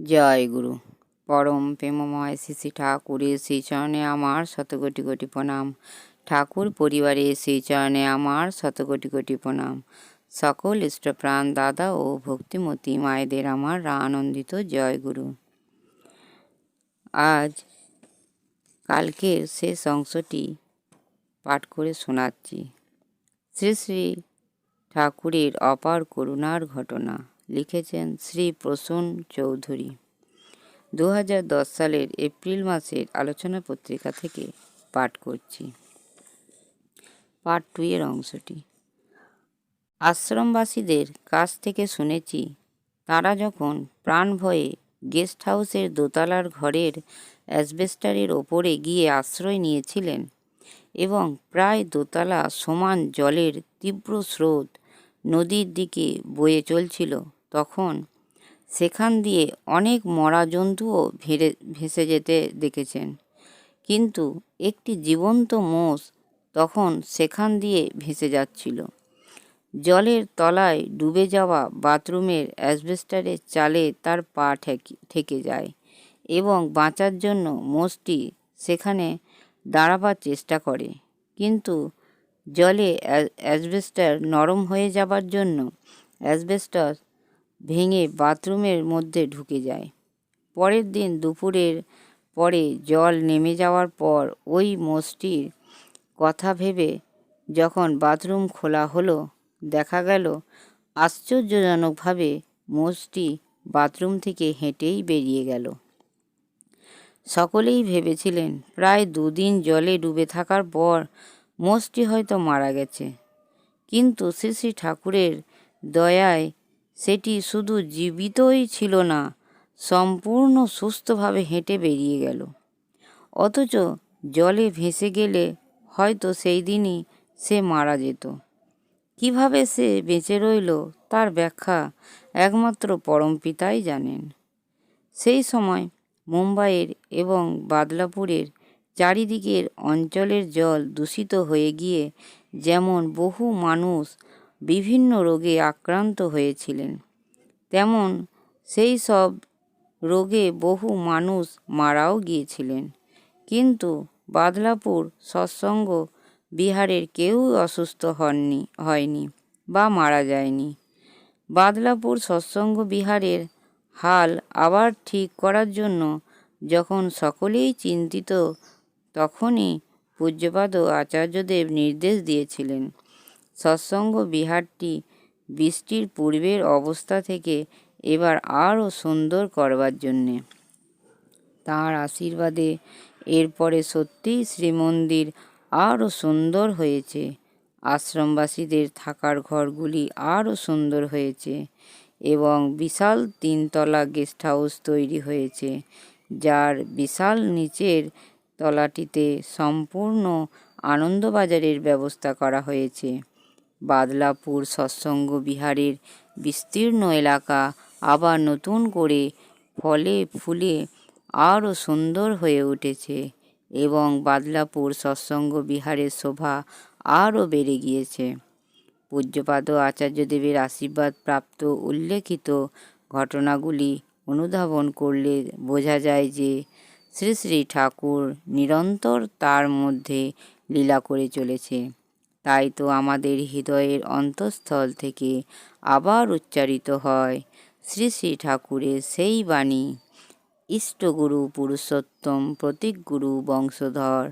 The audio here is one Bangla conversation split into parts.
জয় গুরু। পরম প্রেমময় শ্রী ঠাকুরের শ্রী চরণে আমার শত কোটি প্রণাম। ঠাকুর পরিবারের শ্রী চরণে আমার শত কোটি কোটি প্রণাম। সকল ইষ্টপ্রাণ দাদা ও ভক্তিমতী মায়েদের আমার আনন্দিত জয় গুরু। আজ কালকের শেষ অংশটি পাঠ করে শোনাচ্ছি। শ্রী শ্রী ঠাকুরের অপার করুণার ঘটনা। লিখেছেন শ্রী প্রসূন চৌধুরী। দু হাজার দশ সালের এপ্রিল মাসের আলোচনা পত্রিকা থেকে পাঠ করছি। পার্ট টু এর অংশটি। আশ্রমবাসীদের কাছ থেকে শুনেছি, তারা যখন প্রাণ ভয়ে গেস্ট হাউসের দোতলার ঘরের অ্যাসবেস্টারের ওপরে গিয়ে আশ্রয় নিয়েছিলেন এবং প্রায় দোতলা সমান জলের তীব্র স্রোত নদীর দিকে বয়ে চলছিল তখন সেখান দিয়ে অনেক মরা জন্তুও ভেড়ে, ভেসে যেতে দেখেছেন। কিন্তু একটি জীবন্ত মোষ তখন সেখান দিয়ে ভেসে যাচ্ছিল। জলের তলায় ডুবে যাওয়া বাথরুমের অ্যাসবেস্টারের চালে তার পা ঠেকে যায় এবং বাঁচার জন্য মোষটি সেখানে দাঁড়াবার চেষ্টা করে। কিন্তু জলে অ্যাসবেস্টার নরম হয়ে যাবার জন্য অ্যাসবেস্টার ভেঙে বাথরুমের মধ্যে ঢুকে যায়। পরের দিন দুপুরের পরে জল নেমে যাওয়ার পর ওই মোষটির কথা ভেবে যখন বাথরুম খোলা হলো, দেখা গেল আশ্চর্যজনকভাবে মোষটি বাথরুম থেকে হেঁটেই বেরিয়ে গেল। সকলেই ভেবেছিলেন, প্রায় দুদিন জলে ডুবে থাকার পর মোষটি হয়তো মারা গেছে। কিন্তু শ্রী শ্রী ঠাকুরের দয়ায় সেটি শুধু জীবিতই ছিল না, সম্পূর্ণ সুস্থভাবে হেঁটে বেরিয়ে গেল। অথচ জলে ভেসে গেলে হয়তো সেই দিনই সে মারা যেত। কীভাবে সে বেঁচে রইল তার ব্যাখ্যা একমাত্র পরমপিতাই জানেন। সেই সময় মুম্বাইয়ের এবং বাদলাপুরের চারিদিকের অঞ্চলের জল দূষিত হয়ে গিয়ে যেমন বহু মানুষ বিভিন্ন রোগে আক্রান্ত হয়েছিলেন। তেমন সেই সব রোগে বহু মানুষ মারাও গিয়েছিলেন। কিন্তু বাদলাপুর সৎসঙ্গ বিহারের কেউ অসুস্থ হননি, হয়নি বা মারা যায়নি। বাদলাপুর সৎসঙ্গ বিহারের হাল আবার ঠিক করার জন্য যখন সকলেই চিন্তিত, তখনই পূজ্যপাদ আচার্যদেব নির্দেশ দিয়েছিলেন। সৎসঙ্গ বিহারটি বৃষ্টির পূর্বের অবস্থা থেকে এবার আরও সুন্দর করবার জন্যে। তাঁর আশীর্বাদে এরপরে সত্যিই শ্রীমন্দির আরও সুন্দর হয়েছে। আশ্রমবাসীদের থাকার ঘরগুলি আরও সুন্দর হয়েছে এবং বিশাল তিনতলা গেস্ট হাউস তৈরি হয়েছে, যার বিশাল নিচের তলাটিতে সম্পূর্ণ আনন্দবাজারের ব্যবস্থা করা হয়েছে। বাদলাপুর সৎসঙ্গ বিহারের বিস্তীর্ণ এলাকা আবার নতুন করে ফলে ফুলে আরও সুন্দর হয়ে উঠেছে এবং বাদলাপুর সৎসঙ্গ বিহারের শোভা আরও বেড়ে গিয়েছে। পূজ্যপাদ আচার্যদেবের আশীর্বাদ প্রাপ্ত উল্লেখিত ঘটনাগুলি অনুধাবন করলে বোঝা যায় যে শ্রী শ্রী ঠাকুর নিরন্তর তার মধ্যে লীলা করে চলেছে। তাই তো আমাদের হৃদয়ের অন্তঃস্থল থেকে আবার উচ্চারিত হয় শ্রী শ্রী ঠাকুরের সেই বাণী। ইষ্টগুরু পুরুষোত্তম প্রতীকগুরু বংশধর,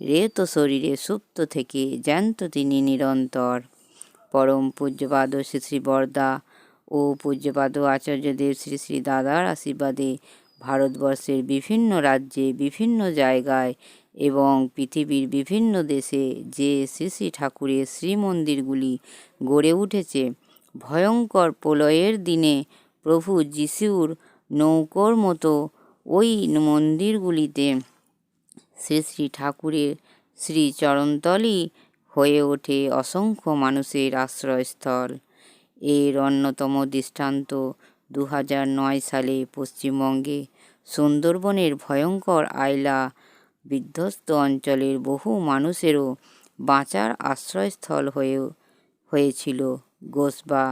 রেত শরীরে সুপ্ত থেকে জ্যান্ত তিনি নিরন্তর। পরম পূজ্যপাদ শ্রী শ্রী বরদা ও পূজ্যপাদ আচার্যদেব শ্রী শ্রী দাদার আশীর্বাদে ভারতবর্ষের বিভিন্ন রাজ্যে, বিভিন্ন জায়গায় এবং পৃথিবীর বিভিন্ন দেশে যে শ্রী শ্রী ঠাকুরের শ্রীমন্দিরগুলি গড়ে উঠেছে, ভয়ঙ্কর প্রলয়ের দিনে প্রভু যিশুর নৌকোর মতো ওই মন্দিরগুলিতে শ্রী শ্রী ঠাকুরের শ্রীচরণতলই হয়ে ওঠে অসংখ্য মানুষের আশ্রয়স্থল। এর অন্যতম দৃষ্টান্ত দু সালে পশ্চিমবঙ্গে সুন্দরবনের ভয়ঙ্কর আয়লা বিধ্বস্ত অঞ্চলের বহু মানুষেরও বাঁচার আশ্রয়স্থল হয়ে, হয়েছিল গোসবা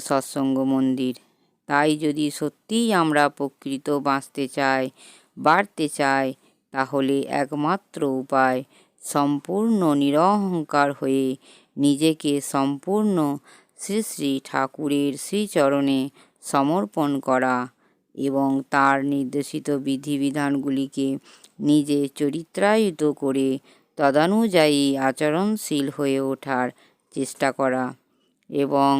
সৎসঙ্গ মন্দির। তাই যদি সত্যিই আমরা প্রকৃত বাঁচতে চাই, বাড়তে চাই, তাহলে একমাত্র উপায় সম্পূর্ণ নিরহংকার হয়ে নিজেকে সম্পূর্ণ শ্রী শ্রী ঠাকুরের শ্রীচরণে সমর্পণ করা। এবং তার নির্দেশিত বিধিবিধানগুলিকে নিজে চরিত্রায়িত করে তদানুযায়ী আচরণশীল হয়ে ওঠার চেষ্টা করা এবং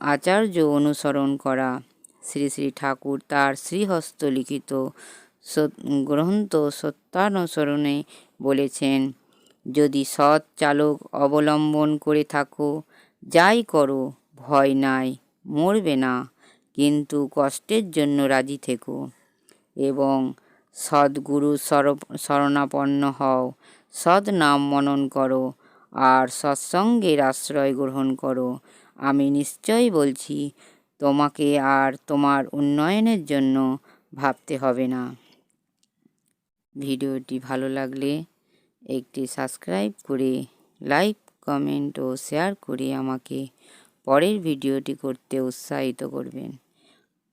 আচার্য অনুসরণ করা। শ্রী শ্রী ঠাকুর তার শ্রীহস্ত লিখিত গ্রন্থ সত্যানুসরণে বলেছেন, যদি সৎ চালক অবলম্বন করে থাকো, যাই করো, ভয় নাই, মরবে না। কিন্তু কষ্টের জন্য রাজি থেকো এবং সদ্গুরু শরণাপন্ন হও। সৎ নাম মনন করো আর সৎসঙ্গের আশ্রয় গ্রহণ করো। আমি নিশ্চয়ই বলছি, তোমাকে আর তোমার উন্নয়নের জন্য ভাবতে হবে না। ভিডিওটি ভালো লাগলে একটি সাবস্ক্রাইব করে, লাইক, কমেন্ট ও শেয়ার করে আমাকে পরের ভিডিওটি করতে উৎসাহিত করবেন।